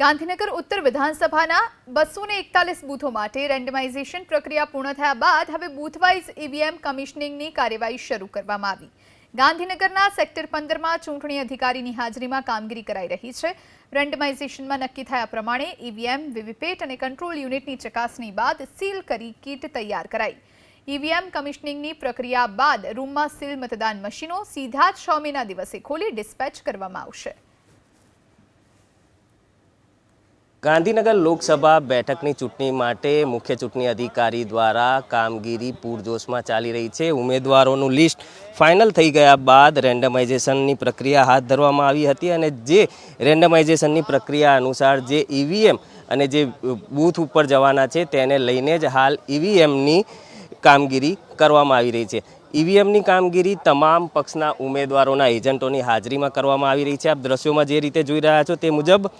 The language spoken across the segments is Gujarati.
ગાંધીનગર ઉત્તર વિધાનસભાના બસો ને એકતાલીસ બૂથો માટે રેન્ડમાઇઝેશન પ્રક્રિયા પૂર્ણ થયા બાદ હવે બૂથવાઇઝ ઈવીએમ કમિશનિંગની કાર્યવાહી શરૂ કરવામાં આવી. ગાંધીનગરના સેક્ટર પંદરમાં ચૂંટણી અધિકારીની હાજરીમાં કામગીરી કરાઈ રહી છે. રેન્ડમાઇઝેશનમાં નક્કી થયા પ્રમાણે ઈવીએમ, વીવીપેટ અને કંટ્રોલ યુનિટની ચકાસણી બાદ સીલ કરી કીટ તૈયાર કરાઈ. ઈવીએમ કમિશનિંગની પ્રક્રિયા બાદ રૂમમાં સીલ મતદાન મશીનો સીધા જ છ મેના દિવસે ખોલી ડિસ્પેચ કરવામાં આવશે. ગાંધીનગર લોકસભા બેઠકની ચૂંટણી માટે મુખ્ય ચૂંટણી અધિકારી દ્વારા કામગીરી પૂરજોશમાં ચાલી રહી છે. ઉમેદવારોનું લિસ્ટ ફાઇનલ થઈ ગયા બાદ રેન્ડમાઇઝેશનની પ્રક્રિયા હાથ ધરવામાં આવી હતી અને જે રેન્ડમાઇઝેશનની પ્રક્રિયા અનુસાર જે ઈવીએમ અને જે બૂથ ઉપર જવાના છે તેને લઈને જ હાલ ઈવીએમની કામગીરી કરવામાં આવી રહી છે. ઈવીએમની કામગીરી તમામ પક્ષના ઉમેદવારોના એજન્ટોની હાજરીમાં કરવામાં આવી રહી છે. આપ દ્રશ્યોમાં જે રીતે જોઈ રહ્યા છો તે મુજબ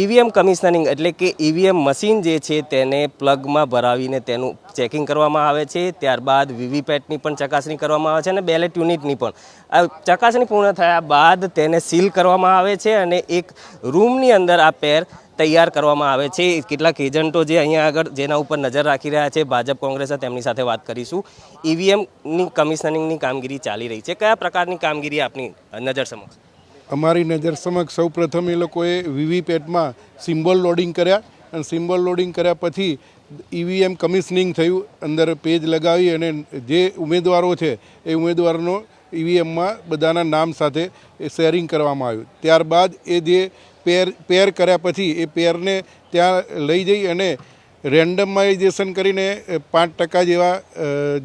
ઈવીએમ કમિશનરિંગ એટલે કે ઈવીએમ મશીન જે છે તેને પ્લગમાં ભરાવીને તેનું ચેકિંગ કરવામાં આવે છે. ત્યારબાદ વીવીપેટની પણ ચકાસણી કરવામાં આવે છે અને બેલેટ યુનિટની પણ. આ ચકાસણી પૂર્ણ થયા બાદ તેને સીલ કરવામાં આવે છે અને એક રૂમની અંદર આ પેર તૈયાર કરવામાં આવે છે. કેટલાક એજન્ટો જે અહીંયા આગળ જેના ઉપર નજર રાખી રહ્યા છે, ભાજપ, કોંગ્રેસ તેમની સાથે વાત કરીશું. ઈવીએમની કમિશનિંગની કામગીરી ચાલી રહી છે. કયા પ્રકારની કામગીરી આપની નજર સમક્ષ? અમારી નજર સમક્ષ સૌપ્રથમ એ લોકોએ વીવીપેટમાં સિમ્બોલ લોડિંગ કર્યા અને સિમ્બોલ લોડિંગ કર્યા પછી ઈવીએમ કમિશનિંગ થયું, અંદર પેજ લગાવી અને જે ઉમેદવારો છે એ ઉમેદવારનો ઈવીએમમાં બધાના નામ સાથે એ શેરિંગ કરવામાં આવ્યું. ત્યારબાદ એ જે પેર પેર કર્યા પછી એ પેરને ત્યાં લઈ જઈ અને રેન્ડમાઇઝેશન કરીને પાંચ ટકા જેવા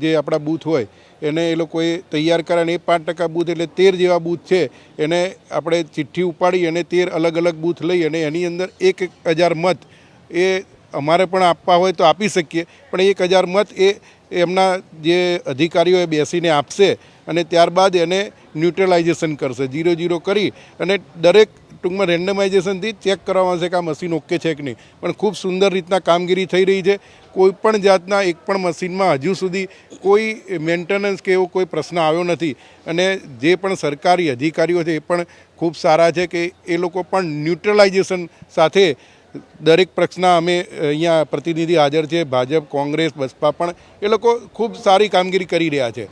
જે આપણા બૂથ હોય, એને એ લોકોએ તૈયાર કર્યા અને એ પાંચ ટકા બૂથ એટલે તેર જેવા બૂથ છે, એને આપણે ચિઠ્ઠી ઉપાડી અને તેર અલગ અલગ બૂથ લઈ અને એની અંદર એક હજાર મત એ અમારે પણ આપવા હોય તો આપી શકીએ, પણ એક હજાર મત એ એમના જે અધિકારીઓએ બેસીને આપશે અને ત્યારબાદ એને ન્યુટ્રલાઇઝેશન કરશે જીરો ઝીરો કરી અને દરેક ટૂંકમાં રેન્ડમાઇઝેશનથી ચેક કરવામાં આવશે કે આ મશીન ઓકે છે કે નહીં. પણ ખૂબ સુંદર રીતના કામગીરી થઈ રહી છે. કોઈ પણ જાતના એક પણ મશીનમાં હજુ સુધી કોઈ મેન્ટેનન્સ કે એવો કોઈ પ્રશ્ન આવ્યો નથી. અને જે પણ સરકારી અધિકારીઓ છે એ પણ ખૂબ સારા છે કે એ લોકો પણ ન્યુટ્રલાઇઝેશન સાથે દરેક પક્ષના અમે અહીંયા પ્રતિનિધિ હાજર છે. ભાજપ, કોંગ્રેસ, બસપા પણ એ લોકો ખૂબ સારી કામગીરી કરી રહ્યા છે.